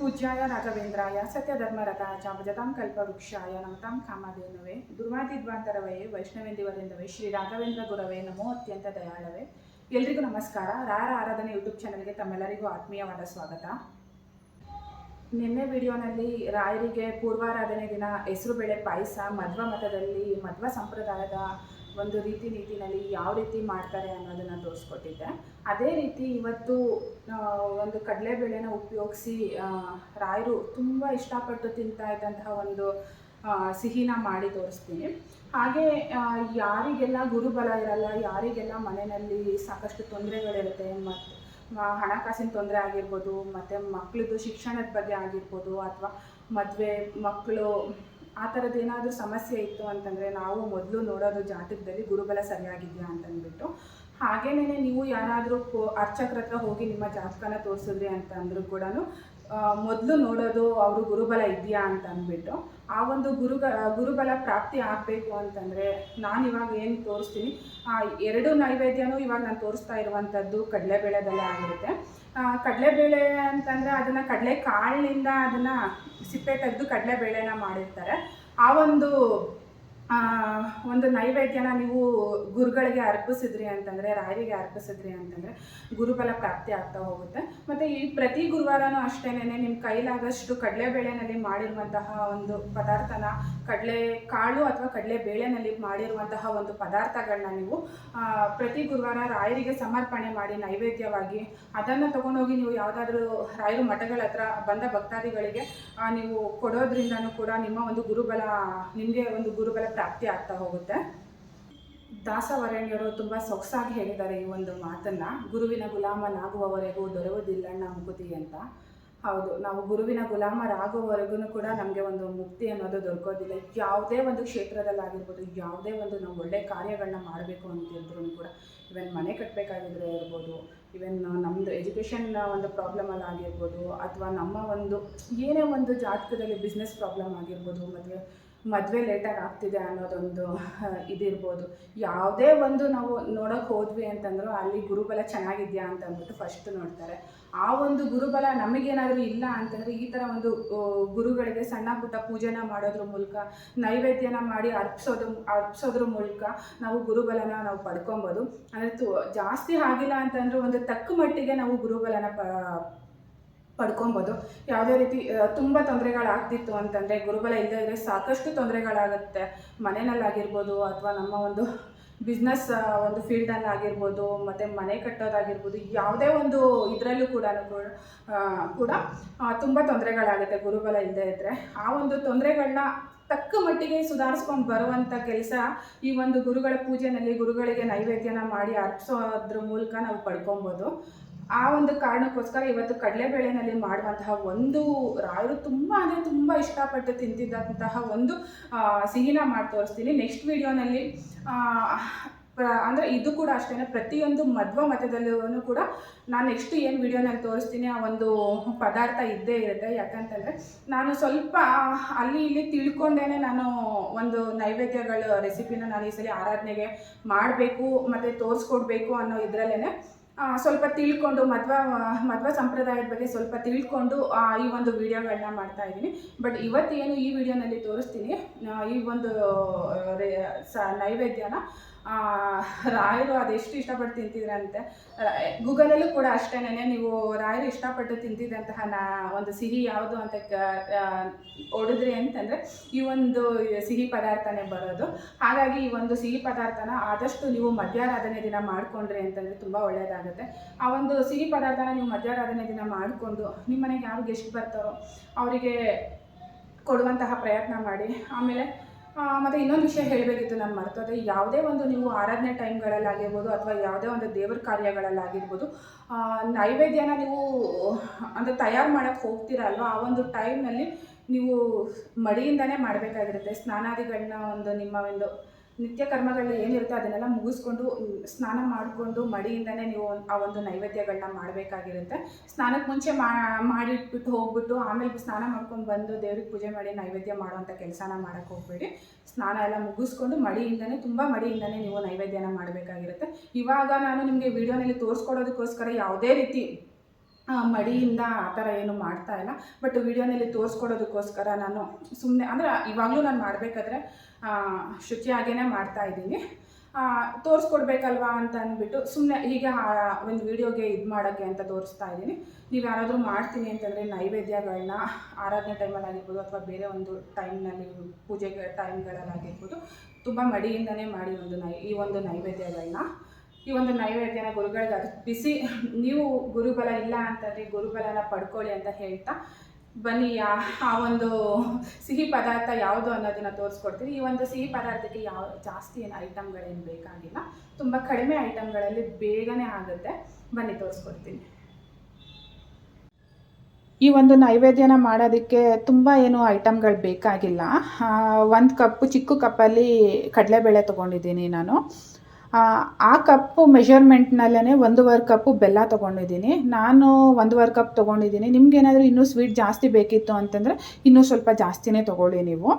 ಪೂಜ್ಯಾಯ ರಾಘವೇಂದ್ರಾಯ ಸತ್ಯಧರ್ಮರಥಾಚ ಭಜತಾಂ ಕಲ್ಪವೃಕ್ಷಾಯ ನಮತಾಂ ಕಾಮಧೇನುವೆ ದುರ್ವಾದಿದ್ವಾಂತರವೇ ವೈಷ್ಣವೇಂದಿವರೆಂದವೇ ಶ್ರೀ ರಾಘವೇಂದ್ರ ಗುರವೇ ನಮೋ ಅತ್ಯಂತ ದಯಾಳವೇ. ಎಲ್ರಿಗೂ ನಮಸ್ಕಾರ. ರಾರ ಆರಾಧನೆ ಯೂಟ್ಯೂಬ್ ಚಾನಲ್ಗೆ ತಮ್ಮೆಲ್ಲರಿಗೂ ಆತ್ಮೀಯವಾದ ಸ್ವಾಗತ. ನಿನ್ನೆ ವಿಡಿಯೋನಲ್ಲಿ ರಾಯರಿಗೆ ಪೂರ್ವಾರಾಧನೆ ದಿನ ಹೆಸರು ಬೇಳೆ ಪಾಯಸ ಮಧ್ವ ಮತದಲ್ಲಿ ಮಧ್ವ ಸಂಪ್ರದಾಯದ ಒಂದು ರೀತಿ ನೀತಿನಲ್ಲಿ ಯಾವ ರೀತಿ ಮಾಡ್ತಾರೆ ಅನ್ನೋದನ್ನು ತೋರಿಸ್ಕೊಟ್ಟಿದ್ದೆ. ಅದೇ ರೀತಿ ಇವತ್ತು ಒಂದು ಒಂದು ಕಡಲೆಬೇಳೆನ ಉಪಯೋಗಿಸಿ ರಾಯರು ತುಂಬ ಇಷ್ಟಪಟ್ಟು ತಿಂತಾ ಇದ್ದಂತಹ ಒಂದು ಸಿಹಿನ ಮಾಡಿ ತೋರಿಸ್ತೀನಿ. ಹಾಗೆ ಯಾರಿಗೆಲ್ಲ ಗುರುಬಲ ಇರಲ್ಲ, ಯಾರಿಗೆಲ್ಲ ಮನೆಯಲ್ಲಿ ಸಾಕಷ್ಟು ತೊಂದರೆಗಳಿರುತ್ತೆ ಮತ್ತು ಹಣಕಾಸಿನ ತೊಂದರೆ ಆಗಿರ್ಬೋದು, ಮತ್ತು ಮಕ್ಕಳದ್ದು ಶಿಕ್ಷಣದ ಬಗ್ಗೆ ಆಗಿರ್ಬೋದು, ಅಥವಾ ಮದುವೆ ಮಕ್ಕಳು ಆ ಥರದ್ದು ಏನಾದರೂ ಸಮಸ್ಯೆ ಇತ್ತು ಅಂತಂದರೆ ನಾವು ಮೊದಲು ನೋಡೋದು ಜಾತಕದಲ್ಲಿ ಗುರುಬಲ ಸರಿಯಾಗಿದೆಯಾ ಅಂತಂದ್ಬಿಟ್ಟು. ಹಾಗೇನೇ ನೀವು ಯಾರಾದರೂ ಅರ್ಚಕ್ರ ಹತ್ರ ಹೋಗಿ ನಿಮ್ಮ ಜಾತಕನ ತೋರಿಸಿದ್ರಿ ಅಂತ ಅಂದರೂ ಕೂಡ ಮೊದಲು ನೋಡೋದು ಅವರು ಗುರುಬಲ ಇದೆಯಾ ಅಂತ ಅಂದ್ಬಿಟ್ಟು ಆ ಒಂದು ಗುರುಗ, ಗುರುಬಲ ಪ್ರಾಪ್ತಿ ಆಗಬೇಕು ಅಂತಂದರೆ ನಾನು ಇವಾಗ ಏನು ತೋರಿಸ್ತೀನಿ ಎರಡು ನೈವೇದ್ಯನೂ ಇವಾಗ ನಾನು ತೋರಿಸ್ತಾ ಇರುವಂಥದ್ದು ಕಡಲೆಬೇಳೆದಲ್ಲೇ ಆಗಿರುತ್ತೆ. ಕಡಲೆಬೇಳೆ ಅಂತಂದರೆ ಅದನ್ನು ಕಡಲೆ ಕಾಳಿನಿಂದ ಅದನ್ನು ಸಿಪ್ಪೆ ತೆಗೆದು ಕಡಲೆಬೇಳೆನ ಮಾಡಿರ್ತಾರೆ. ಆ ಒಂದು ಒಂದು ನೈವೇದ್ಯನ ನೀವು ಗುರುಗಳಿಗೆ ಅರ್ಪಿಸಿದ್ರಿ ಅಂತಂದರೆ, ರಾಯರಿಗೆ ಅರ್ಪಿಸಿದ್ರಿ ಅಂತಂದರೆ ಗುರುಬಲ ಪ್ರಾಪ್ತಿ ಆಗ್ತಾ ಹೋಗುತ್ತೆ. ಮತ್ತು ಈ ಪ್ರತಿ ಗುರುವಾರನೂ ಅಷ್ಟೇನೆ ನಿಮ್ಮ ಕೈಲಾದಷ್ಟು ಕಡಲೆಬೇಳೆನಲ್ಲಿ ಮಾಡಿರುವಂತಹ ಒಂದು ಪದಾರ್ಥನ, ಕಡಲೆ ಕಾಳು ಅಥವಾ ಕಡಲೆ ಬೇಳೆನಲ್ಲಿ ಮಾಡಿರುವಂತಹ ಒಂದು ಪದಾರ್ಥಗಳನ್ನ ನೀವು ಪ್ರತಿ ಗುರುವಾರ ರಾಯರಿಗೆ ಸಮರ್ಪಣೆ ಮಾಡಿ ನೈವೇದ್ಯವಾಗಿ ಅದನ್ನು ತಗೊಂಡೋಗಿ ನೀವು ಯಾವುದಾದ್ರೂ ರಾಯರು ಮಠಗಳ ಹತ್ರ ಬಂದ ಭಕ್ತಾದಿಗಳಿಗೆ ನೀವು ಕೊಡೋದ್ರಿಂದನೂ ಕೂಡ ನಿಮ್ಮ ಒಂದು ಗುರುಬಲ, ನಿಮಗೆ ಒಂದು ಗುರುಬಲ ಪ್ರಾಪ್ತಿ ಆಗ್ತಾ ಹೋಗುತ್ತೆ. ದಾಸವರಣ್ಯರು ತುಂಬ ಸೊಗಸಾಗಿ ಹೇಳಿದ್ದಾರೆ ಈ ಒಂದು ಮಾತನ್ನ. ಗುರುವಿನ ಗುಲಾಮನಾಗುವವರೆಗೂ ದೊರೆಯುವುದಿಲ್ಲಣ್ಣ ಮುಕುತಿ ಅಂತ. ಹೌದು, ನಾವು ಗುರುವಿನ ಗುಲಾಮರಾಗುವವರೆಗೂ ಕೂಡ ನಮಗೆ ಒಂದು ಮುಕ್ತಿ ಅನ್ನೋದು ದೊರಕೋದಿಲ್ಲ. ಯಾವುದೇ ಒಂದು ಕ್ಷೇತ್ರದಲ್ಲಾಗಿರ್ಬೋದು, ಯಾವುದೇ ಒಂದು ನಾವು ಒಳ್ಳೆ ಕಾರ್ಯಗಳನ್ನ ಮಾಡಬೇಕು ಅಂತಿದ್ರು ಕೂಡ ಇವನ್ ಮನೆ ಕಟ್ಟಬೇಕಾಗಿದ್ರೆ ಇರ್ಬೋದು ಇವನ್ ನಮ್ಮದು ಎಜುಕೇಷನ್ ಒಂದು ಪ್ರಾಬ್ಲಮಲ್ಲಿ ಆಗಿರ್ಬೋದು, ಅಥವಾ ನಮ್ಮ ಒಂದು, ಏನೇ ಒಂದು ಜಾತಕದಲ್ಲಿ ಬಿಸ್ನೆಸ್ ಪ್ರಾಬ್ಲಮ್ ಆಗಿರ್ಬೋದು, ಮದುವೆ ಮದುವೆ ಲೇಟಾಗಿ ಆಗ್ತಿದೆ ಅನ್ನೋದೊಂದು ಇದಿರ್ಬೋದು. ಯಾವುದೇ ಒಂದು ನಾವು ನೋಡೋಕೆ ಹೋದ್ವಿ ಅಂತಂದ್ರೂ ಅಲ್ಲಿ ಗುರುಬಲ ಚೆನ್ನಾಗಿದೆಯಾ ಅಂತ ಅಂದ್ಬಿಟ್ಟು ಫಸ್ಟ್ ನೋಡ್ತಾರೆ. ಆ ಒಂದು ಗುರುಬಲ ನಮಗೇನಾದರೂ ಇಲ್ಲ ಅಂತಂದರೆ ಈ ಥರ ಒಂದು ಗುರುಗಳಿಗೆ ಸಣ್ಣ ಪುಟ್ಟ ಪೂಜೆನ ಮಾಡೋದ್ರ ಮೂಲಕ, ನೈವೇದ್ಯನ ಮಾಡಿ ಅರ್ಪಿಸೋದ್ರ ಅರ್ಪಿಸೋದ್ರ ಮೂಲಕ ನಾವು ಗುರುಬಲನ ನಾವು ಪಡ್ಕೊಬೋದು. ಅಂದರೆ ತು, ಜಾಸ್ತಿ ಆಗಿಲ್ಲ ಅಂತಂದ್ರೆ ಒಂದು ತಕ್ಕ ಮಟ್ಟಿಗೆ ನಾವು ಗುರುಬಲನ ಪ ಪಡ್ಕೊಬೋದು. ಯಾವುದೇ ರೀತಿ ತುಂಬ ತೊಂದರೆಗಳಾಗ್ತಿತ್ತು ಅಂತಂದರೆ ಗುರುಬಲ ಇಲ್ಲದೇ ಇದ್ದರೆ ಸಾಕಷ್ಟು ತೊಂದರೆಗಳಾಗುತ್ತೆ. ಮನೆಯಲ್ಲಾಗಿರ್ಬೋದು ಅಥವಾ ನಮ್ಮ ಒಂದು ಬಿಸ್ನೆಸ್ ಒಂದು ಫೀಲ್ಡಲ್ಲಿ ಆಗಿರ್ಬೋದು, ಮತ್ತು ಮನೆ ಕಟ್ಟೋದಾಗಿರ್ಬೋದು, ಯಾವುದೇ ಒಂದು ಇದರಲ್ಲೂ ಕೂಡ ಕೂಡ ತುಂಬ ತೊಂದರೆಗಳಾಗುತ್ತೆ ಗುರುಬಲ ಇಲ್ಲದೇ ಇದ್ದರೆ ಆ ಒಂದು ತೊಂದರೆಗಳನ್ನ ತಕ್ಕ ಮಟ್ಟಿಗೆ ಸುಧಾರಿಸ್ಕೊಂಡು ಬರುವಂಥ ಕೆಲಸ ಈ ಒಂದು ಗುರುಗಳ ಪೂಜೆನಲ್ಲಿ ಗುರುಗಳಿಗೆ ನೈವೇದ್ಯನ ಮಾಡಿ ಅರ್ಪಿಸೋದ್ರ ಮೂಲಕ ನಾವು ಪಡ್ಕೊಬೋದು. ಆ ಒಂದು ಕಾರಣಕ್ಕೋಸ್ಕರ ಇವತ್ತು ಕಡಲೆಬೇಳೆನಲ್ಲಿ ಮಾಡುವಂತಹ ಒಂದು ರಾಯರು ತುಂಬ ಅಂದರೆ ತುಂಬ ಇಷ್ಟಪಟ್ಟು ತಿಂತಿದ್ದಂತಹ ಒಂದು ಸಿಹಿನ ಮಾಡಿ ತೋರಿಸ್ತೀನಿ. ನೆಕ್ಸ್ಟ್ ವಿಡಿಯೋನಲ್ಲಿ ಅಂದರೆ ಇದು ಕೂಡ ಅಷ್ಟೇ ಪ್ರತಿಯೊಂದು ಮಧ್ವ ಮತದಲ್ಲೂ ಕೂಡ ನಾನು ನೆಕ್ಸ್ಟ್ ಏನು ವಿಡಿಯೋನಲ್ಲಿ ತೋರಿಸ್ತೀನಿ, ಆ ಒಂದು ಪದಾರ್ಥ ಇದ್ದೇ ಇರುತ್ತೆ. ಯಾಕಂತಂದರೆ ನಾನು ಸ್ವಲ್ಪ ಅಲ್ಲಿ ಇಲ್ಲಿ ತಿಳ್ಕೊಂಡೇನೆ ನಾನು ಒಂದು ನೈವೇದ್ಯಗಳ ರೆಸಿಪಿನ ನಾನು ಈ ಸಲ ಆರಾಧನೆಗೆ ಮಾಡಬೇಕು, ಮತ್ತು ತೋರಿಸ್ಕೊಡ್ಬೇಕು ಅನ್ನೋ ಇದರಲ್ಲೇ ಸ್ವಲ್ಪ ತಿಳ್ಕೊಂಡು ಮಧ್ವ ಮಧ್ವ ಸಂಪ್ರದಾಯದ ಬಗ್ಗೆ ಸ್ವಲ್ಪ ತಿಳ್ಕೊಂಡು ಈ ಒಂದು ವಿಡಿಯೋಗಳನ್ನ ಮಾಡ್ತಾ ಇದ್ದೀನಿ. ಬಟ್ ಇವತ್ತೇನು ಈ ವಿಡಿಯೋನಲ್ಲಿ ತೋರಿಸ್ತೀನಿ. ಈ ಒಂದು ನೈವೇದ್ಯನ ರಾಯರು ಅದೆಷ್ಟು ಇಷ್ಟಪಟ್ಟು ತಿಂತಿದ್ರಂತೆ ಗೂಗಲಲ್ಲೂ ಕೂಡ ಅಷ್ಟೇನೆ ನೀವು ರಾಯರು ಇಷ್ಟಪಟ್ಟು ತಿಂತಿದ್ದಂತಹ ನಾ, ಒಂದು ಸಿಹಿ ಯಾವುದು ಅಂತ ಹೊಡೆದ್ರಿ ಅಂತಂದರೆ ಈ ಒಂದು ಸಿಹಿ ಪದಾರ್ಥನೇ ಬರೋದು. ಹಾಗಾಗಿ ಈ ಒಂದು ಸಿಹಿ ಪದಾರ್ಥನ ಆದಷ್ಟು ನೀವು ಮಧ್ಯಾರಾಧನೆ ದಿನ ಮಾಡಿಕೊಂಡ್ರಿ ಅಂತಂದರೆ ತುಂಬ ಒಳ್ಳೆಯದಾಗುತ್ತೆ ಆ ಒಂದು ಸಿಹಿ ಪದಾರ್ಥನ ನೀವು ಮಧ್ಯಾರಾಧನೆ ದಿನ ಮಾಡಿಕೊಂಡು ನಿಮ್ಮ ಮನೆಗೆ ಯಾರು ಗೆಸ್ಟ್ ಬರ್ತಾರೋ, ಅವರಿಗೆ ಕೊಡುವಂತಹ ಪ್ರಯತ್ನ ಮಾಡಿ, ಆಮೇಲೆ ಮತ್ತೆ ಇನ್ನೊಂದು ವಿಷಯ ಹೇಳಬೇಕಿತ್ತು ನಾನು ಮರ್ತೋದೆ. ಯಾವುದೇ ಒಂದು ನೀವು ಆರಾಧನೆ ಟೈಮ್ಗಳಲ್ಲಾಗಿರ್ಬೋದು ಅಥವಾ ಯಾವುದೇ ಒಂದು ದೇವರ ಕಾರ್ಯಗಳಲ್ಲಾಗಿರ್ಬೋದು ನೈವೇದ್ಯನ ನೀವು, ಅಂದರೆ ತಯಾರು ಮಾಡೋಕ್ಕೆ ಹೋಗ್ತೀರ ಅಲ್ವಾ? ಆ ಒಂದು ಟೈಮ್ನಲ್ಲಿ ನೀವು ಮಡಿಯಿಂದನೇ ಮಾಡಬೇಕಾಗಿರುತ್ತೆ. ಸ್ನಾನಾದಿಗಳನ್ನ ಒಂದು ನಿಮ್ಮ ಒಂದು ನಿತ್ಯ ಕರ್ಮಗಳು ಏನಿರುತ್ತೆ ಅದನ್ನೆಲ್ಲ ಮುಗಿಸ್ಕೊಂಡು ಸ್ನಾನ ಮಾಡಿಕೊಂಡು ಮಡಿಯಿಂದನೇ ನೀವು ಆ ಒಂದು ನೈವೇದ್ಯಗಳನ್ನ ಮಾಡಬೇಕಾಗಿರುತ್ತೆ. ಸ್ನಾನಕ್ಕೆ ಮುಂಚೆ ಮಾಡಿಟ್ಬಿಟ್ಟು ಹೋಗ್ಬಿಟ್ಟು ಆಮೇಲೆ ಸ್ನಾನ ಮಾಡ್ಕೊಂಡು ಬಂದು ದೇವ್ರಿಗೆ ಪೂಜೆ ಮಾಡಿ ನೈವೇದ್ಯ ಮಾಡುವಂಥ ಕೆಲಸನ ಮಾಡೋಕ್ಕೆ ಹೋಗಬೇಡಿ. ಸ್ನಾನ ಎಲ್ಲ ಮುಗಿಸ್ಕೊಂಡು ಮಡಿಯಿಂದನೇ, ತುಂಬ ಮಡಿಯಿಂದನೇ ನೀವು ನೈವೇದ್ಯನ ಮಾಡಬೇಕಾಗಿರುತ್ತೆ. ಇವಾಗ ನಾನು ನಿಮಗೆ ವಿಡಿಯೋನಲ್ಲಿ ತೋರಿಸ್ಕೊಡೋದಕ್ಕೋಸ್ಕರ ಯಾವುದೇ ರೀತಿ ಮಡಿಯಿಂದ ಆ ಥರ ಏನು ಮಾಡ್ತಾ ಇಲ್ಲ. ಬಟ್ ವಿಡಿಯೋನಲ್ಲಿ ತೋರಿಸ್ಕೊಡೋದಕ್ಕೋಸ್ಕರ ನಾನು ಸುಮ್ಮನೆ ಅಂದರೆ ಇವಾಗಲೂ ನಾನು ಮಾಡಬೇಕಾದ್ರೆ ಶುಚಿಯಾಗೇ ಮಾಡ್ತಾ ಇದ್ದೀನಿ. ತೋರಿಸ್ಕೊಡ್ಬೇಕಲ್ವಾ ಅಂತ ಅಂದ್ಬಿಟ್ಟು ಸುಮ್ಮನೆ ಹೀಗೆ ಒಂದು ವಿಡಿಯೋಗೆ ಇದು ಮಾಡೋಕ್ಕೆ ಅಂತ ತೋರಿಸ್ತಾ ಇದ್ದೀನಿ. ನೀವು ಯಾರಾದರೂ ಮಾಡ್ತೀನಿ ಅಂತಂದರೆ ನೈವೇದ್ಯಗಳನ್ನ ಆರಾಧನೆ ಟೈಮಲ್ಲಿ ಆಗಿರ್ಬೋದು ಅಥವಾ ಬೇರೆ ಒಂದು ಟೈಮ್ನಲ್ಲಿ, ಪೂಜೆಗೆ ಟೈಮ್ಗಳಲ್ಲಾಗಿರ್ಬೋದು, ತುಂಬ ಮಡಿಯಿಂದನೇ ಮಾಡಿ ಒಂದು ನೈ, ಈ ಒಂದು ನೈವೇದ್ಯಗಳನ್ನ ಈ ಒಂದು ನೈವೇದ್ಯನ ಗುರುಗಳಿಗೆ ಅರ್ಪಿಸಿ, ನೀವು ಗುರುಬಲ ಇಲ್ಲ ಅಂತಂದರೆ ಗುರುಬಲನ ಪಡ್ಕೊಳ್ಳಿ ಅಂತ ಹೇಳ್ತಾ, ಬನ್ನಿ, ಆ ಒಂದು ಸಿಹಿ ಪದಾರ್ಥ ಯಾವುದು ಅನ್ನೋದನ್ನ ತೋರಿಸ್ಕೊಡ್ತೀನಿ. ಈ ಒಂದು ಸಿಹಿ ಪದಾರ್ಥಕ್ಕೆ ಯಾವ, ಜಾಸ್ತಿ ಏನು ಐಟಮ್ಗಳೇನು ಬೇಕಾಗಿಲ್ಲ. ತುಂಬ ಕಡಿಮೆ ಐಟಮ್ಗಳಲ್ಲಿ ಬೇಗನೆ ಆಗುತ್ತೆ. ಬನ್ನಿ, ತೋರಿಸ್ಕೊಡ್ತೀನಿ. ಈ ಒಂದು ನೈವೇದ್ಯನ ಮಾಡೋದಕ್ಕೆ ತುಂಬ ಏನು ಐಟಮ್ಗಳು ಬೇಕಾಗಿಲ್ಲ. ಒಂದು ಕಪ್ಪು, ಚಿಕ್ಕ ಕಪ್ಪಲ್ಲಿ ಕಡಲೆಬೇಳೆ ತೊಗೊಂಡಿದ್ದೀನಿ ನಾನು. ಆ, ಕಪ್ಪು ಮೆಷರ್ಮೆಂಟ್ನಲ್ಲೇ ಒಂದೂವರೆ ಕಪ್ಪು ಬೆಲ್ಲ ತೊಗೊಂಡಿದ್ದೀನಿ. ನಾನು ಒಂದೂವರೆ ಕಪ್ ತೊಗೊಂಡಿದ್ದೀನಿ. ನಿಮ್ಗೇನಾದರೂ ಇನ್ನೂ ಸ್ವೀಟ್ ಜಾಸ್ತಿ ಬೇಕಿತ್ತು ಅಂತಂದರೆ ಇನ್ನೂ ಸ್ವಲ್ಪ ಜಾಸ್ತಿನೇ ತೊಗೊಳ್ಳಿ ನೀವು.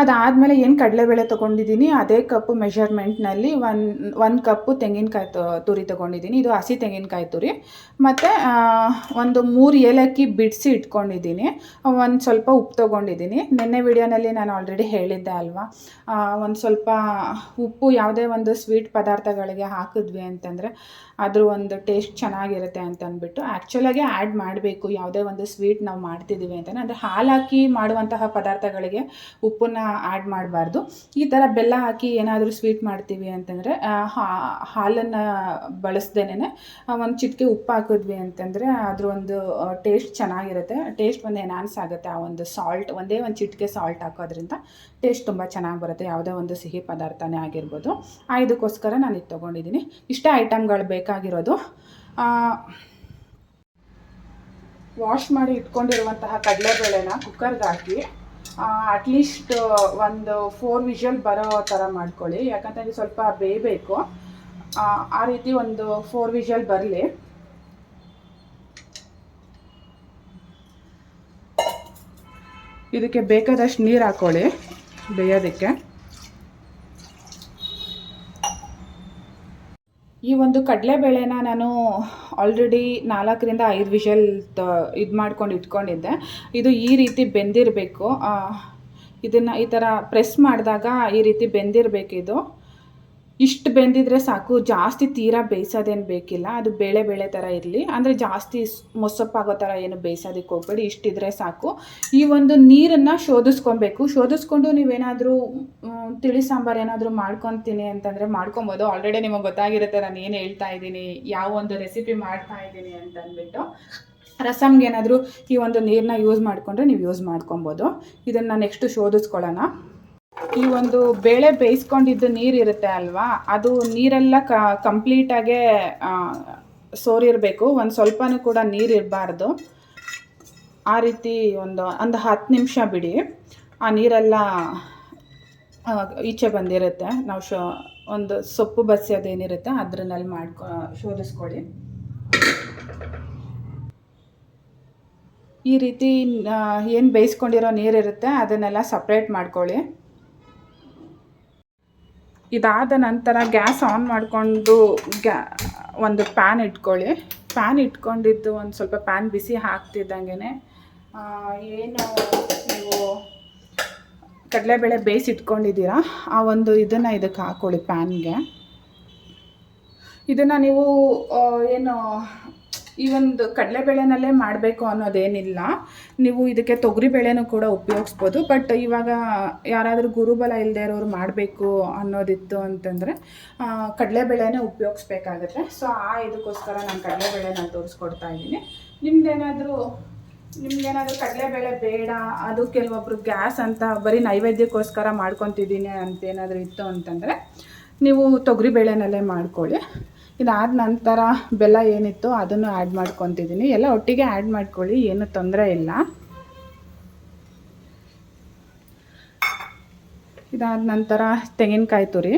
ಅದಾದಮೇಲೆ ಏನು ಕಡಲೆಬೇಳೆ ತೊಗೊಂಡಿದ್ದೀನಿ ಅದೇ ಕಪ್ಪು ಮೆಷರ್ಮೆಂಟ್ನಲ್ಲಿ ಒನ್ ಒಂದು ಕಪ್ಪು ತೆಂಗಿನಕಾಯಿ ತುರಿ ತೊಗೊಂಡಿದ್ದೀನಿ ಇದು ಹಸಿ ತೆಂಗಿನಕಾಯಿ ತುರಿ. ಮತ್ತು ಒಂದು ಮೂರು ಏಲಕ್ಕಿ ಬಿಡಿಸಿ ಇಟ್ಕೊಂಡಿದ್ದೀನಿ ಒಂದು ಸ್ವಲ್ಪ ಉಪ್ಪು ತೊಗೊಂಡಿದ್ದೀನಿ ನಿನ್ನೆ ವಿಡಿಯೋನಲ್ಲಿ ನಾನು ಆಲ್ರೆಡಿ ಹೇಳಿದ್ದೆ ಅಲ್ವಾ? ಒಂದು ಸ್ವಲ್ಪ ಉಪ್ಪು ಯಾವುದೇ ಒಂದು ಸ್ವೀಟ್ ಪದಾರ್ಥಗಳಿಗೆ ಹಾಕಿದ್ವಿ ಅಂತಂದರೆ ಅದ್ರ ಒಂದು ಟೇಸ್ಟ್ ಚೆನ್ನಾಗಿರುತ್ತೆ ಅಂತ ಅಂದ್ಬಿಟ್ಟು ಆ್ಯಕ್ಚುಲಾಗಿ ಆ್ಯಡ್ ಮಾಡಬೇಕು, ಯಾವುದೇ ಒಂದು ಸ್ವೀಟ್ ನಾವು ಮಾಡ್ತಿದ್ದೀವಿ ಅಂತಲೇ ಅಂದರೆ ಹಾಲು ಹಾಕಿ ಮಾಡುವಂತಹ ಪದಾರ್ಥಗಳಿಗೆ ಉಪ್ಪನ್ನ ಆ್ಯಡ್ ಮಾಡಬಾರ್ದು. ಈ ಥರ ಬೆಲ್ಲ ಹಾಕಿ ಏನಾದರೂ ಸ್ವೀಟ್ ಮಾಡ್ತೀವಿ ಅಂತಂದರೆ ಹಾಲನ್ನು ಬಳಸ್ದೇನೆ ಒಂದು ಚಿಟಿಕೆ ಉಪ್ಪು ಹಾಕಿದ್ವಿ ಅಂತಂದರೆ ಅದ್ರ ಒಂದು ಟೇಸ್ಟ್ ಚೆನ್ನಾಗಿರುತ್ತೆ. ಟೇಸ್ಟ್ ಒಂದು ಎನ್ಹಾನ್ಸ್ ಆಗುತ್ತೆ ಆ ಒಂದು ಸಾಲ್ಟ್ ಒಂದೇ ಒಂದು ಚಿಟಿಕೆ ಸಾಲ್ಟ್ ಹಾಕೋದ್ರಿಂದ ಟೇಸ್ಟ್ ತುಂಬ ಚೆನ್ನಾಗಿ ಬರುತ್ತೆ. ಯಾವುದೇ ಒಂದು ಸಿಹಿ ಪದಾರ್ಥನೇ ಆಗಿರ್ಬೋದು. ಆ, ಇದಕ್ಕೋಸ್ಕರ ನಾನು ಇದು ತೊಗೊಂಡಿದ್ದೀನಿ ಇಷ್ಟೇ ಐಟಮ್ಗಳು ಬೇಕಾಗಿರೋದು. ವಾಶ್ ಮಾಡಿ ಇಟ್ಕೊಂಡಿರುವಂತಹ ಕಡಲೆಬೇಳೆನ ಕುಕ್ಕರ್ಗೆ ಹಾಕಿ ಅಟ್ಲೀಸ್ಟ್ ಒಂದು ಫೋರ್ ವಿಷಲ್ ಬರೋ ಥರ ಮಾಡ್ಕೊಳ್ಳಿ. ಯಾಕಂತಂದರೆ ಸ್ವಲ್ಪ ಬೇಯಬೇಕು. ಆ ರೀತಿ ಒಂದು ಫೋರ್ ವಿಷಲ್ ಬರಲಿ. ಇದಕ್ಕೆ ಬೇಕಾದಷ್ಟು ನೀರು ಹಾಕ್ಕೊಳ್ಳಿ ಬೇಯೋದಕ್ಕೆ. ಈ ಒಂದು ಕಡಲೆಬೇಳೆನ ನಾನು ಆಲ್ರೆಡಿ ನಾಲ್ಕರಿಂದ ಐದು ವಿಷಲ್ ತ ಇದು ಮಾಡ್ಕೊಂಡು ಇಟ್ಕೊಂಡಿದ್ದೆ. ಇದು ಈ ರೀತಿ ಬೆಂದಿರಬೇಕು. ಇದನ್ನು ಈ ಥರ ಪ್ರೆಸ್ ಮಾಡಿದಾಗ ಈ ರೀತಿ ಬೆಂದಿರಬೇಕಿದು. ಇಷ್ಟು ಬೆಂದಿದ್ರೆ ಸಾಕು, ಜಾಸ್ತಿ ತೀರಾ ಬೇಯಿಸೋದೇನು ಬೇಕಿಲ್ಲ, ಅದು ಬೇಳೆ ಬೇಳೆ ಥರ ಇರಲಿ, ಅಂದರೆ ಜಾಸ್ತಿ ಮೊಸಪ್ಪಾಗೋ ಥರ ಏನು ಬೇಯಿಸೋದಕ್ಕೆ ಹೋಗ್ಬೇಡಿ ಇಷ್ಟಿದ್ರೆ ಸಾಕು. ಈ ಒಂದು ನೀರನ್ನು ಶೋಧಿಸ್ಕೊಬೇಕು. ಶೋಧಿಸ್ಕೊಂಡು ನೀವೇನಾದರೂ ತಿಳಿ ಸಾಂಬಾರು ಏನಾದರೂ ಮಾಡ್ಕೊತೀನಿ ಅಂತಂದರೆ ಮಾಡ್ಕೊಬೋದು. ಆಲ್ರೆಡಿ ನಿಮಗೆ ಗೊತ್ತಾಗಿರುತ್ತೆ, ನಾನು ಏನು ಹೇಳ್ತಾ ಇದ್ದೀನಿ, ಯಾವ ಒಂದು ರೆಸಿಪಿ ಮಾಡ್ತಾ ಇದ್ದೀನಿ ಅಂತಂದ್ಬಿಟ್ಟು. ರಸಮ್ಗೆ ಏನಾದರೂ ಈ ಒಂದು ನೀರನ್ನ ಯೂಸ್ ಮಾಡಿಕೊಂಡ್ರೆ ನೀವು ಯೂಸ್ ಮಾಡ್ಕೊಬೋದು. ಇದನ್ನು ನೆಕ್ಸ್ಟು ಶೋಧಿಸ್ಕೊಳ್ಳೋಣ. ಈ ಒಂದು ಬೇಳೆ ಬೇಯಿಸ್ಕೊಂಡಿದ್ದು ನೀರು ಇರುತ್ತೆ ಅಲ್ವಾ? ಅದು ನೀರೆಲ್ಲ ಕ ಕಂಪ್ಲೀಟಾಗೆ ಸೋರಿರಬೇಕು. ಒಂದು ಸ್ವಲ್ಪನೂ ಕೂಡ ನೀರು ಇರಬಾರ್ದು. ಆ ರೀತಿ ಒಂದು ಒಂದು ಹತ್ತು ನಿಮಿಷ ಬಿಡಿ. ಆ ನೀರೆಲ್ಲ ಈಚೆ ಬಂದಿರುತ್ತೆ. ನಾವು ಶೋ, ಒಂದು ಸೊಪ್ಪು ಬಸಿ ಅದೇನಿರುತ್ತೆ ಅದ್ರಲ್ಲಿ ಮಾಡ್ಕೊ ಶೋಧಿಸ್ಕೊಳ್ಳಿ ಈ ರೀತಿ ಏನು ಬೇಯಿಸ್ಕೊಂಡಿರೋ ನೀರಿರುತ್ತೆ ಅದನ್ನೆಲ್ಲ ಸಪ್ರೇಟ್ ಮಾಡ್ಕೊಳ್ಳಿ. ಇದಾದ ನಂತರ ಗ್ಯಾಸ್ ಆನ್ ಮಾಡಿಕೊಂಡು ಗ್ಯಾ, ಒಂದು ಪ್ಯಾನ್ ಇಟ್ಕೊಳ್ಳಿ. ಪ್ಯಾನ್ ಇಟ್ಕೊಂಡಿದ್ದು ಒಂದು ಸ್ವಲ್ಪ ಪ್ಯಾನ್ ಬಿಸಿ ಹಾಕ್ತಿದ್ದಂಗೆ ಏನು ನೀವು ಕಡಲೆಬೇಳೆ ಬೇಯಿಸಿ ಇಟ್ಕೊಂಡಿದ್ದೀರಾ? ಆ ಒಂದು ಇದನ್ನು ಇದಕ್ಕೆ ಹಾಕ್ಕೊಳ್ಳಿ ಪ್ಯಾನ್ಗೆ. ಇದನ್ನು ನೀವು ಏನು ಈ ಒಂದು ಕಡಲೆಬೇಳೆನಲ್ಲೇ ಮಾಡಬೇಕು ಅನ್ನೋದೇನಿಲ್ಲ. ನೀವು ಇದಕ್ಕೆ ತೊಗರಿಬೇಳೆನೂ ಕೂಡ ಉಪಯೋಗಿಸ್ಬೋದು. ಬಟ್ ಇವಾಗ ಯಾರಾದರೂ ಗುರುಬಲ ಇಲ್ಲದೆ ಇರೋರು ಮಾಡಬೇಕು ಅನ್ನೋದಿತ್ತು ಅಂತಂದರೆ ಕಡಲೆಬೇಳೆನೇ ಉಪಯೋಗಿಸ್ಬೇಕಾಗತ್ತೆ. ಸೊ ಆ ಇದಕ್ಕೋಸ್ಕರ ನಾನು ಕಡಲೆಬೇಳೆನ ತೋರಿಸ್ಕೊಡ್ತಾ ಇದ್ದೀನಿ. ನಿಮ್ದೇನಾದರೂ, ನಿಮ್ಗೇನಾದರೂ ಕಡಲೆಬೇಳೆ ಬೇಡ, ಅದು ಕೆಲವೊಬ್ರು ಗ್ಯಾಸ್ ಅಂತ ಬರೀ ನೈವೇದ್ಯಕ್ಕೋಸ್ಕರ ಮಾಡ್ಕೊತಿದ್ದೀನಿ ಅಂತ ಏನಾದರೂ ಇತ್ತು ಅಂತಂದರೆ, ನೀವು ತೊಗರಿಬೇಳೆನಲ್ಲೇ ಮಾಡ್ಕೊಳ್ಳಿ. ಇದಾದ ನಂತರ ಬೆಲ್ಲ ಏನಿತ್ತು ಅದನ್ನು ಆ್ಯಡ್ ಮಾಡ್ಕೊತಿದ್ದೀನಿ ಎಲ್ಲ ಒಟ್ಟಿಗೆ ಆ್ಯಡ್ ಮಾಡ್ಕೊಳ್ಳಿ, ಏನು ತೊಂದರೆ ಇಲ್ಲ. ಇದಾದ ನಂತರ ತೆಂಗಿನಕಾಯಿ ತುರಿ.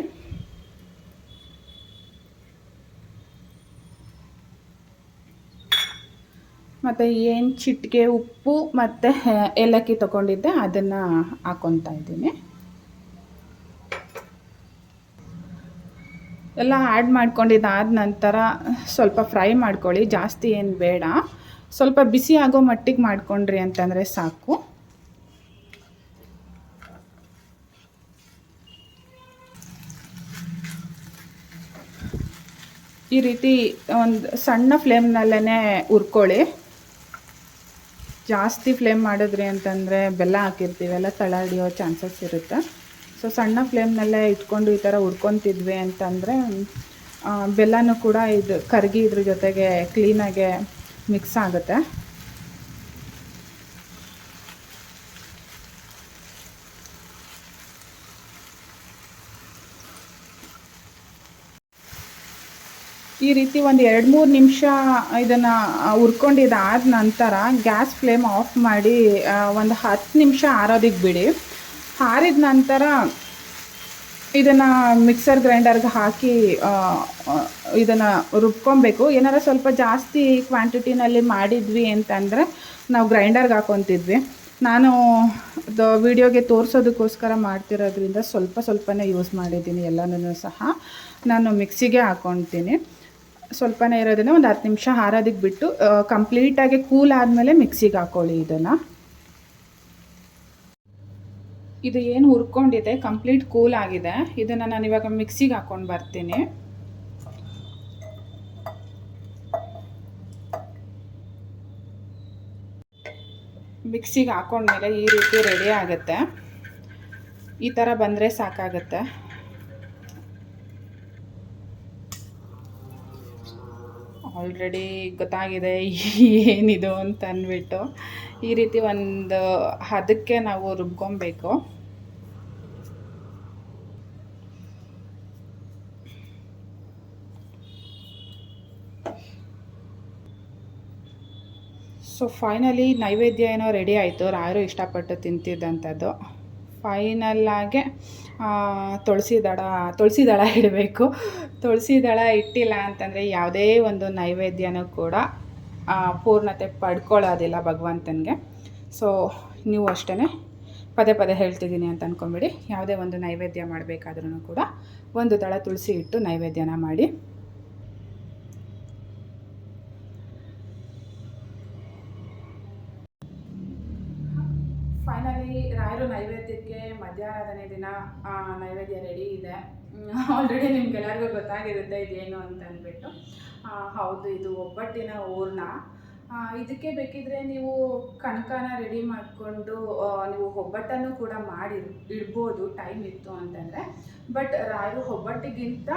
ಮತ್ತು ಏನು ಚಿಟಿಕೆ ಉಪ್ಪು ಮತ್ತು ಏಲಕ್ಕಿ ತೊಗೊಂಡಿದ್ದೆ, ಅದನ್ನು ಹಾಕ್ಕೊತಾ ಇದ್ದೀನಿ. ಎಲ್ಲ ಆ್ಯಡ್ ಮಾಡ್ಕೊಂಡಿದ್ದಾದ ನಂತರ ಸ್ವಲ್ಪ ಫ್ರೈ ಮಾಡ್ಕೊಳ್ಳಿ, ಜಾಸ್ತಿ ಏನು ಬೇಡ. ಸ್ವಲ್ಪ ಬಿಸಿ ಆಗೋ ಮಟ್ಟಿಗೆ ಮಾಡ್ಕೊಂಡ್ರಿ ಅಂತಂದರೆ ಸಾಕು. ಈ ರೀತಿ ಒಂದು ಸಣ್ಣ ಫ್ಲೇಮ್ನಲ್ಲೇ ಹುರ್ಕೊಳ್ಳಿ. ಜಾಸ್ತಿ ಫ್ಲೇಮ್ ಮಾಡಿದ್ರಿ ಅಂತಂದರೆ ಬೆಲ್ಲ ಹಾಕಿರ್ತೀವಿ, ಎಲ್ಲ ತಳ ಹಿಡಿಯೋ ಚಾನ್ಸಸ್ ಇರುತ್ತೆ. ಸೊ ಸಣ್ಣ ಫ್ಲೇಮ್ನಲ್ಲೇ ಇಟ್ಕೊಂಡು ಈ ಥರ ಹುರ್ಕೊತಿದ್ವಿ ಅಂತಂದರೆ ಬೆಲ್ಲನೂ ಕೂಡ ಇದು ಕರಗಿ ಇದ್ರ ಜೊತೆಗೆ ಕ್ಲೀನಾಗೆ ಮಿಕ್ಸ್ ಆಗುತ್ತೆ. ಈ ರೀತಿ ಒಂದು ಎರಡು ಮೂರು ನಿಮಿಷ ಇದನ್ನು ಹುರ್ಕೊಂಡಿದ್ದಾದ ನಂತರ ಗ್ಯಾಸ್ ಫ್ಲೇಮ್ ಆಫ್ ಮಾಡಿ ಒಂದು ಹತ್ತು ನಿಮಿಷ ಆರೋದಕ್ಕೆ ಬಿಡಿ. ಆರಿದ ನಂತರ ಇದನ್ನು ಮಿಕ್ಸರ್ ಗ್ರೈಂಡರ್ಗೆ ಹಾಕಿ ಇದನ್ನು ರುಬ್ಕೊಬೇಕು. ಏನಾರ ಸ್ವಲ್ಪ ಜಾಸ್ತಿ ಕ್ವಾಂಟಿಟಿನಲ್ಲಿ ಮಾಡಿದ್ವಿ ಅಂತಂದರೆ ನಾವು ಗ್ರೈಂಡರ್ಗೆ ಹಾಕೊತಿದ್ವಿ. ನಾನು ವಿಡಿಯೋಗೆ ತೋರಿಸೋದಕ್ಕೋಸ್ಕರ ಮಾಡ್ತಿರೋದ್ರಿಂದ ಸ್ವಲ್ಪ ಸ್ವಲ್ಪನೇ ಯೂಸ್ ಮಾಡಿದ್ದೀನಿ, ಎಲ್ಲನೂ ಸಹ. ನಾನು ಮಿಕ್ಸಿಗೆ ಹಾಕ್ಕೊತೀನಿ ಸ್ವಲ್ಪನೇ ಇರೋದನ್ನ ಒಂದು ಹತ್ತು ನಿಮಿಷ ಹಾರೋದಕ್ಕೆ ಬಿಟ್ಟು ಕಂಪ್ಲೀಟಾಗಿ ಕೂಲ್ ಆದಮೇಲೆ ಮಿಕ್ಸಿಗೆ ಹಾಕ್ಕೊಳ್ಳಿ ಇದನ್ನು. ಇದು ಏನು ಹುರ್ಕೊಂಡಿದೆ ಕಂಪ್ಲೀಟ್ ಕೂಲ್ ಆಗಿದೆ. ಇದನ್ನು ನಾನು ಇವಾಗ ಮಿಕ್ಸಿಗೆ ಹಾಕ್ಕೊಂಡು ಬರ್ತೀನಿ. ಮಿಕ್ಸಿಗೆ ಹಾಕೊಂಡ್ಮೇಲೆ ಈ ರೀತಿ ರೆಡಿ ಆಗುತ್ತೆ. ಈ ಥರ ಬಂದರೆ ಸಾಕಾಗುತ್ತೆ. ಆಲ್ರೆಡಿ ಗೊತ್ತಾಗಿದೆ ಏನಿದು ಅಂತ ಅಂದ್ಬಿಟ್ಟು. ಈ ರೀತಿ ಒಂದು ಹದಕ್ಕೆ ನಾವು ರುಬ್ಕೊಬೇಕು. ಸೊ ಫೈನಲಿ ನೈವೇದ್ಯ ಏನೋ ರೆಡಿ ಆಯಿತು. ರಾಯರು ಇಷ್ಟಪಟ್ಟು ತಿಂತಿದ್ದಂಥದ್ದು ಫೈನಲ್ಲಾಗೆ ತುಳಸಿ ದಳ ತುಳಸಿ ದಳ ಇಡಬೇಕು. ತುಳಸಿ ದಳ ಇಟ್ಟಿಲ್ಲ ಅಂತಂದರೆ ಯಾವುದೇ ಒಂದು ನೈವೇದ್ಯನೂ ಕೂಡ ಪೂರ್ಣತೆ ಪಡ್ಕೊಳ್ಳೋದಿಲ್ಲ ಭಗವಂತನಿಗೆ. ಸೊ ನೀವು ಅಷ್ಟೇ ಪದೇ ಪದೇ ಹೇಳ್ತಿದ್ದೀನಿ ಅಂತ ಅಂದ್ಕೊಂಬಿಡಿ ಯಾವುದೇ ಒಂದು ನೈವೇದ್ಯ ಮಾಡಬೇಕಾದ್ರೂ ಕೂಡ ಒಂದು ದಳ ತುಳಸಿ ಇಟ್ಟು ನೈವೇದ್ಯನ ಮಾಡಿ ಫೈನಲಿ ರಾಯರು ನೈವೇದ್ಯಕ್ಕೆ ಮಧ್ಯಾರಾಧನೆ ದಿನ ನೈವೇದ್ಯ ರೆಡಿ ಇದೆ. ಆಲ್ರೆಡಿ ನಿಮ್ಗೆಲ್ಲರಿಗೂ ಗೊತ್ತಾಗಿರುತ್ತೆ ಇದೇನು ಅಂತ ಅಂದ್ಬಿಟ್ಟು ಹೌದು, ಇದು ಒಬ್ಬಟ್ಟಿನ ಹೂರ್ಣ. ಇದಕ್ಕೆ ಬೇಕಿದ್ರೆ ನೀವು ಕನಕನ ರೆಡಿ ಮಾಡಿಕೊಂಡು ನೀವು ಒಬ್ಬಟ್ಟನ್ನು ಕೂಡ ಮಾಡಿ ಇಡ್ಬೋದು ಟೈಮ್ ಇತ್ತು ಅಂತಂದರೆ. ಬಟ್ ರಾಯು ಒಬ್ಬಟ್ಟಿಗಿಂತ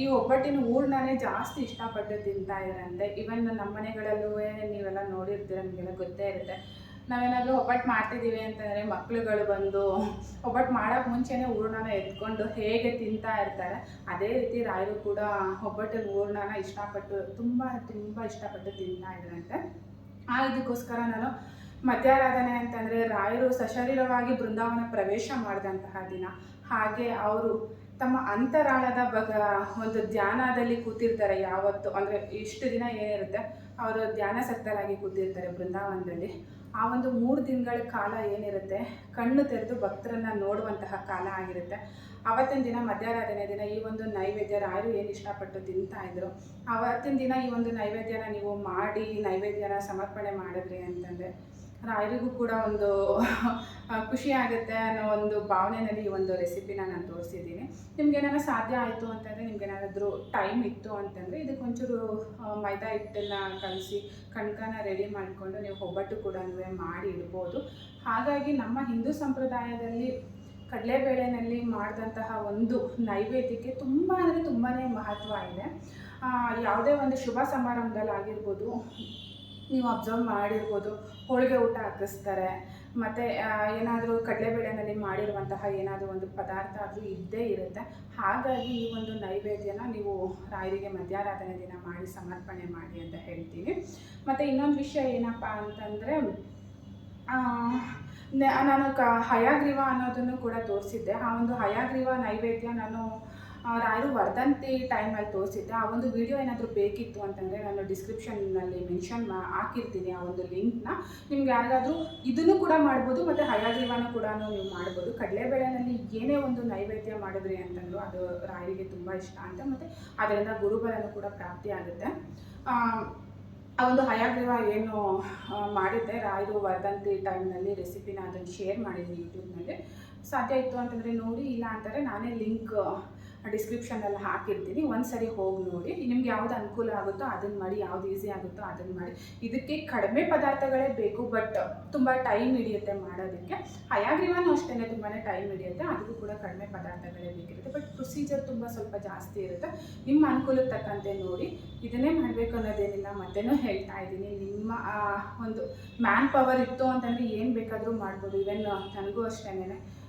ಈ ಒಬ್ಬಟ್ಟಿನ ಹೂರ್ಣನೇ ಜಾಸ್ತಿ ಇಷ್ಟಪಟ್ಟು ತಿಂತಾ ಇದ್ರಂತೆ. ಇವನ್ ನಮ್ಮ ಮನೆಗಳಲ್ಲೂ ನೀವೆಲ್ಲ ನೋಡಿರ್ತೀರ, ನಿಮಗೆಲ್ಲ ಗೊತ್ತೇ ಇರುತ್ತೆ. ನಾವೇನಾದರೂ ಒಬ್ಬಟ್ಟು ಮಾಡ್ತಿದ್ದೀವಿ ಅಂತಂದರೆ ಮಕ್ಳುಗಳು ಬಂದು ಒಬ್ಬಟ್ಟು ಮಾಡೋಕ್ಕೆ ಮುಂಚೆನೇ ಹೂರ್ಣನ ಎತ್ಕೊಂಡು ಹೇಗೆ ತಿಂತಾ ಇರ್ತಾರೆ. ಅದೇ ರೀತಿ ರಾಯರು ಕೂಡ ಒಬ್ಬಟ್ಟು ಹೂರ್ಣನ ಇಷ್ಟಪಟ್ಟು ತುಂಬ ತುಂಬ ಇಷ್ಟಪಟ್ಟು ತಿಂತಾ ಇದ್ರಂತೆ ಆ ಇದಕ್ಕೋಸ್ಕರ ನಾನು ಮಧ್ಯಾರಾಧನೆ ಅಂತಂದರೆ ರಾಯರು ಸಶರೀರವಾಗಿ ಬೃಂದಾವನ ಪ್ರವೇಶ ಮಾಡಿದಂತಹ ದಿನ. ಹಾಗೆ ಅವರು ತಮ್ಮ ಅಂತರಾಳದ ಬಗ ಒಂದು ಧ್ಯಾನದಲ್ಲಿ ಕೂತಿರ್ತಾರೆ ಯಾವತ್ತು. ಅಂದರೆ ಇಷ್ಟು ದಿನ ಏನಿರುತ್ತೆ, ಅವರು ಧ್ಯಾನಾಸಕ್ತರಾಗಿ ಕೂತಿರ್ತಾರೆ ಬೃಂದಾವನದಲ್ಲಿ. ಆ ಒಂದು ಮೂರು ದಿನಗಳ ಕಾಲ ಏನಿರುತ್ತೆ ಕಣ್ಣು ತೆರೆದು ಭಕ್ತರನ್ನ ನೋಡುವಂತಹ ಕಾಲ ಆಗಿರುತ್ತೆ. ಆವತ್ತಿನ ದಿನ ಮಧ್ಯಾರಾಧನೆ ದಿನ ಈ ಒಂದು ನೈವೇದ್ಯ ರಾಯರು ಏನು ಇಷ್ಟಪಟ್ಟು ತಿಂತಾ ಇದ್ರು ಆವತ್ತಿನ ದಿನ ಈ ಒಂದು ನೈವೇದ್ಯನ ನೀವು ಮಾಡಿ ನೈವೇದ್ಯನ ಸಮರ್ಪಣೆ ಮಾಡಿದ್ರಿ ಅಂತಂದರೆ ರಾಯರಿಗೂ ಕೂಡ ಒಂದು ಖುಷಿ ಆಗುತ್ತೆ ಅನ್ನೋ ಒಂದು ಭಾವನೆಯಲ್ಲಿ ಈ ಒಂದು ರೆಸಿಪಿನ ನಾನು ತೋರಿಸಿದ್ದೀನಿ. ನಿಮ್ಗೆ ಏನಾದ್ರು ಸಾಧ್ಯ ಆಯಿತು ಅಂತಂದರೆ, ನಿಮ್ಗೆ ಏನಾದರೂ ಟೈಮ್ ಇತ್ತು ಅಂತಂದರೆ ಇದಕ್ಕೆ ಒಂಚೂರು ಮೈದಾ ಹಿಟ್ಟನ್ನು ಕಲಸಿ ಕಣ್ಕನ ರೆಡಿ ಮಾಡಿಕೊಂಡು ನೀವು ಒಬ್ಬಟ್ಟು ಕೂಡ ಮಾಡಿ ಇಡ್ಬೋದು. ಹಾಗಾಗಿ ನಮ್ಮ ಹಿಂದೂ ಸಂಪ್ರದಾಯದಲ್ಲಿ ಕಡಲೆಬೇಳೆನಲ್ಲಿ ಮಾಡಿದಂತಹ ಒಂದು ನೈವೇದ್ಯಕ್ಕೆ ತುಂಬ ಅಂದರೆ ತುಂಬಾ ಮಹತ್ವ ಇದೆ. ಯಾವುದೇ ಒಂದು ಶುಭ ಸಮಾರಂಭದಲ್ಲಿ ಆಗಿರ್ಬೋದು, ನೀವು ಅಬ್ಸರ್ವ್ ಮಾಡಿರ್ಬೋದು, ಹೋಳಿಗೆ ಊಟ ಹಾಕಿಸ್ತಾರೆ ಮತ್ತು ಏನಾದರೂ ಕಡಲೆಬೇಳೆನಲ್ಲಿ ಮಾಡಿರುವಂತಹ ಏನಾದರೂ ಒಂದು ಪದಾರ್ಥ ಅದು ಇದ್ದೇ ಇರುತ್ತೆ. ಹಾಗಾಗಿ ಈ ಒಂದು ನೈವೇದ್ಯನ ನೀವು ರಾಯರಿಗೆ ಮಧ್ಯಾರಾಧನೆ ದಿನ ಮಾಡಿ, ಸಮರ್ಪಣೆ ಮಾಡಿ ಅಂತ ಹೇಳ್ತೀವಿ. ಮತ್ತು ಇನ್ನೊಂದು ವಿಷಯ ಏನಪ್ಪ ಅಂತಂದರೆ ನಾನು ಕ, ಹಯಾಗ್ರೀವ ಅನ್ನೋದನ್ನು ಕೂಡ ತೋರಿಸಿದ್ದೆ. ಆ ಒಂದು ಹಯಾಗ್ರೀವ ನೈವೇದ್ಯ ನಾನು ರಾಯರು ವರ್ಧಂತಿ ಟೈಮಲ್ಲಿ ತೋರಿಸಿದ್ದೆ. ಆ ಒಂದು ವಿಡಿಯೋ ಏನಾದರೂ ಬೇಕಿತ್ತು ಅಂತಂದರೆ ನಾನು ಡಿಸ್ಕ್ರಿಪ್ಷನ್ನಲ್ಲಿ ಮೆನ್ಷನ್ ಮಾ, ಹಾಕಿರ್ತೀನಿ ಆ ಒಂದು ಲಿಂಕ್ನ. ನಿಮ್ಗೆ ಯಾರಿಗಾದರೂ ಇದನ್ನು ಕೂಡ ಮಾಡ್ಬೋದು, ಮತ್ತು ಹಯಗ್ರೀವನ ಕೂಡ ನೀವು ಮಾಡ್ಬೋದು. ಕಡಲೆಬೇಳೆನಲ್ಲಿ ಏನೇ ಒಂದು ನೈವೇದ್ಯ ಮಾಡಿದ್ರಿ ಅಂತಂದ್ರು ಅದು ರಾಯರಿಗೆ ತುಂಬ ಇಷ್ಟ ಅಂತ, ಮತ್ತು ಅದರಿಂದ ಗುರುಬಲನೂ ಕೂಡ ಪ್ರಾಪ್ತಿ ಆಗುತ್ತೆ. ಆ, ಒಂದು ಹಯಾಗ್ರೀವ ಏನು ಮಾಡಿದ್ದೆ. ರಾಯರು ವರ್ಧಂತಿ ಟೈಮ್ನಲ್ಲಿ ರೆಸಿಪಿನ ಅದನ್ನು ಶೇರ್ ಮಾಡಿದ್ದೀನಿ ಯೂಟ್ಯೂಬ್ನಲ್ಲಿ. ಸಾಧ್ಯ ಇತ್ತು ಅಂತಂದರೆ ನೋಡಿ ಇಲ್ಲ ಅಂತಾರೆ ನಾನೇ ಲಿಂಕ್ ಡಿಸ್ಕ್ರಿಪ್ಷನಲ್ಲಿ ಹಾಕಿರ್ತೀನಿ. ಒಂದು ಸರಿ ಹೋಗಿ ನೋಡಿ. ನಿಮ್ಗೆ ಯಾವ್ದು ಅನುಕೂಲ ಆಗುತ್ತೋ ಅದನ್ನು ಮಾಡಿ, ಯಾವ್ದು ಈಸಿ ಆಗುತ್ತೋ ಅದನ್ನು ಮಾಡಿ. ಇದಕ್ಕೆ ಕಡಿಮೆ ಪದಾರ್ಥಗಳೇ ಬೇಕು ಬಟ್ ತುಂಬ ಟೈಮ್ ಹಿಡಿಯುತ್ತೆ ಮಾಡೋದಕ್ಕೆ. ಹಯಾಗ್ರೀವನ್ನು ಅಷ್ಟೇ ತುಂಬಾ ಟೈಮ್ ಹಿಡಿಯುತ್ತೆ. ಅದಕ್ಕೂ ಕೂಡ ಕಡಿಮೆ ಪದಾರ್ಥಗಳೇ ಬೇಕಿರುತ್ತೆ. ಬಟ್ ಪ್ರೊಸೀಜರ್ ತುಂಬ ಸ್ವಲ್ಪ ಜಾಸ್ತಿ ಇರುತ್ತೆ. ನಿಮ್ಮ ಅನುಕೂಲಕ್ಕೆ ತಕ್ಕಂತೆ ನೋಡಿ. ಇದನ್ನೇ ಮಾಡಬೇಕು ಅನ್ನೋದೇನಿಲ್ಲ. ಮತ್ತೇನೂ ಹೇಳ್ತಾ ಇದ್ದೀನಿ. ನಿಮ್ಮ ಒಂದು ಮ್ಯಾನ್ ಪವರ್ ಇತ್ತು ಅಂತಂದರೆ ಏನು ಬೇಕಾದರೂ ಮಾಡ್ಬೋದು. ಈವನ್ ನನಗೂ ಅಷ್ಟೇನೆ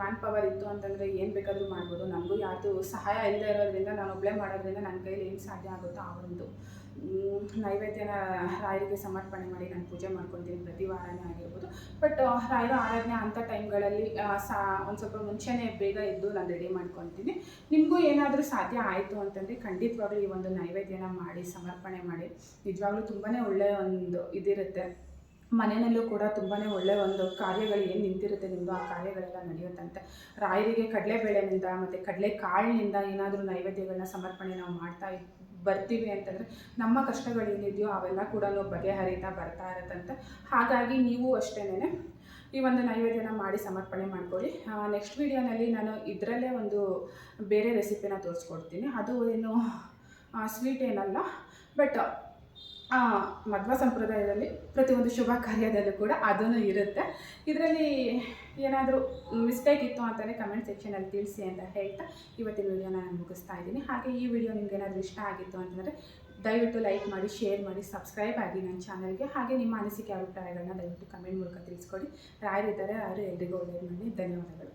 ಮ್ಯಾನ್ ಪವರ್ ಇತ್ತು ಅಂತಂದರೆ ಏನು ಬೇಕಾದರೂ ಮಾಡ್ಬೋದು. ನನಗೂ ಯಾರ್ದು ಸಹಾಯ ಇಲ್ಲದೆ ಇರೋದ್ರಿಂದ ನಾನು ಒಬ್ಬಳೇ ಮಾಡೋದ್ರಿಂದ ನನ್ನ ಕೈಲಿ ಏನು ಸಾಧ್ಯ ಆಗುತ್ತೋ ಆ ಒಂದು ನೈವೇದ್ಯನ ರಾಯರಿಗೆ ಸಮರ್ಪಣೆ ಮಾಡಿ ನಾನು ಪೂಜೆ ಮಾಡ್ಕೊತೀನಿ ಪ್ರತಿ ವಾರನೇ ಆಗಿರ್ಬೋದು. ಬಟ್ ರಾಯರ ಆರಾಧನೆ ಅಂಥ ಟೈಮ್ಗಳಲ್ಲಿ ಸಾ, ಒಂದು ಸ್ವಲ್ಪ ಮುಂಚೆನೇ ಬೇಗ ಎದ್ದು ನಾನು ರೆಡಿ ಮಾಡ್ಕೊತೀನಿ. ನಿಮಗೂ ಏನಾದರೂ ಸಾಧ್ಯ ಆಯಿತು ಅಂತಂದರೆ ಖಂಡಿತವಾಗ್ಲೂ ಈ ಒಂದು ನೈವೇದ್ಯನ ಮಾಡಿ, ಸಮರ್ಪಣೆ ಮಾಡಿ. ನಿಜವಾಗ್ಲೂ ತುಂಬಾ ಒಳ್ಳೆಯ ಒಂದು ಇದಿರುತ್ತೆ. ಮನೆಯಲ್ಲೂ ಕೂಡ ತುಂಬಾ ಒಳ್ಳೆಯ ಒಂದು ಕಾರ್ಯಗಳು ಏನು ನಿಂತಿರುತ್ತೆ ನಿಮ್ಮದು ಆ ಕಾರ್ಯಗಳೆಲ್ಲ ನಡೆಯುತ್ತಂತೆ. ರಾಯರಿಗೆ ಕಡಲೆಬೇಳೆನಿಂದ ಮತ್ತು ಕಡಲೆ ಕಾಳಿನಿಂದ ಏನಾದರೂ ನೈವೇದ್ಯಗಳನ್ನ ಸಮರ್ಪಣೆ ನಾವು ಮಾಡ್ತಾ ಬರ್ತೀವಿ ಅಂತಂದರೆ ನಮ್ಮ ಕಷ್ಟಗಳೇನಿದೆಯೋ ಅವೆಲ್ಲ ಕೂಡ ಬಗೆಹರಿತಾ ಬರ್ತಾ ಇರುತ್ತಂತೆ. ಹಾಗಾಗಿ ನೀವು ಅಷ್ಟೇ ಈ ಒಂದು ನೈವೇದ್ಯನ ಮಾಡಿ ಸಮರ್ಪಣೆ ಮಾಡ್ಕೊಳ್ಳಿ. ನೆಕ್ಸ್ಟ್ ವೀಡಿಯೋನಲ್ಲಿ ನಾನು ಇದರಲ್ಲೇ ಒಂದು ಬೇರೆ ರೆಸಿಪಿನ ತೋರಿಸ್ಕೊಡ್ತೀನಿ. ಅದು ಏನು ಸ್ವೀಟ್ ಏನಲ್ಲ ಬಟ್ ಮಧ್ವ ಸಂಪ್ರದಾಯದಲ್ಲಿ ಪ್ರತಿಯೊಂದು ಶುಭ ಕಾರ್ಯದಲ್ಲೂ ಕೂಡ ಅದನ್ನು ಇರುತ್ತೆ. ಇದರಲ್ಲಿ ಏನಾದರೂ ಮಿಸ್ಟೇಕ್ ಇತ್ತು ಅಂತಲೇ ಕಮೆಂಟ್ ಸೆಕ್ಷನಲ್ಲಿ ತಿಳಿಸಿ ಅಂತ ಹೇಳ್ತಾ ಇವತ್ತಿನ ವಿಡಿಯೋನ ನಾನು ಮುಗಿಸ್ತಾ ಇದ್ದೀನಿ. ಹಾಗೆ ಈ ವಿಡಿಯೋ ನಿಮ್ಗೆ ಏನಾದರೂ ಇಷ್ಟ ಆಗಿತ್ತು ಅಂತಂದರೆ ದಯವಿಟ್ಟು ಲೈಕ್ ಮಾಡಿ ಶೇರ್ ಮಾಡಿ ಸಬ್ಸ್ಕ್ರೈಬ್ ಆಗಿ ನನ್ನ ಚಾನಲ್ಗೆ ಹಾಗೆ ನಿಮ್ಮ ಅನಿಸಿಕೆ, ಅಭಿಪ್ರಾಯಗಳನ್ನ ದಯವಿಟ್ಟು ಕಮೆಂಟ್ ಮೂಲಕ ತಿಳಿಸ್ಕೊಡಿ. ರಾಯರಿದ್ದಾರೆ ರಾಯರು ಎಲ್ರಿಗೂ ಒಳ್ಳೆಯದು. ಮಾಡಿ ಧನ್ಯವಾದಗಳು.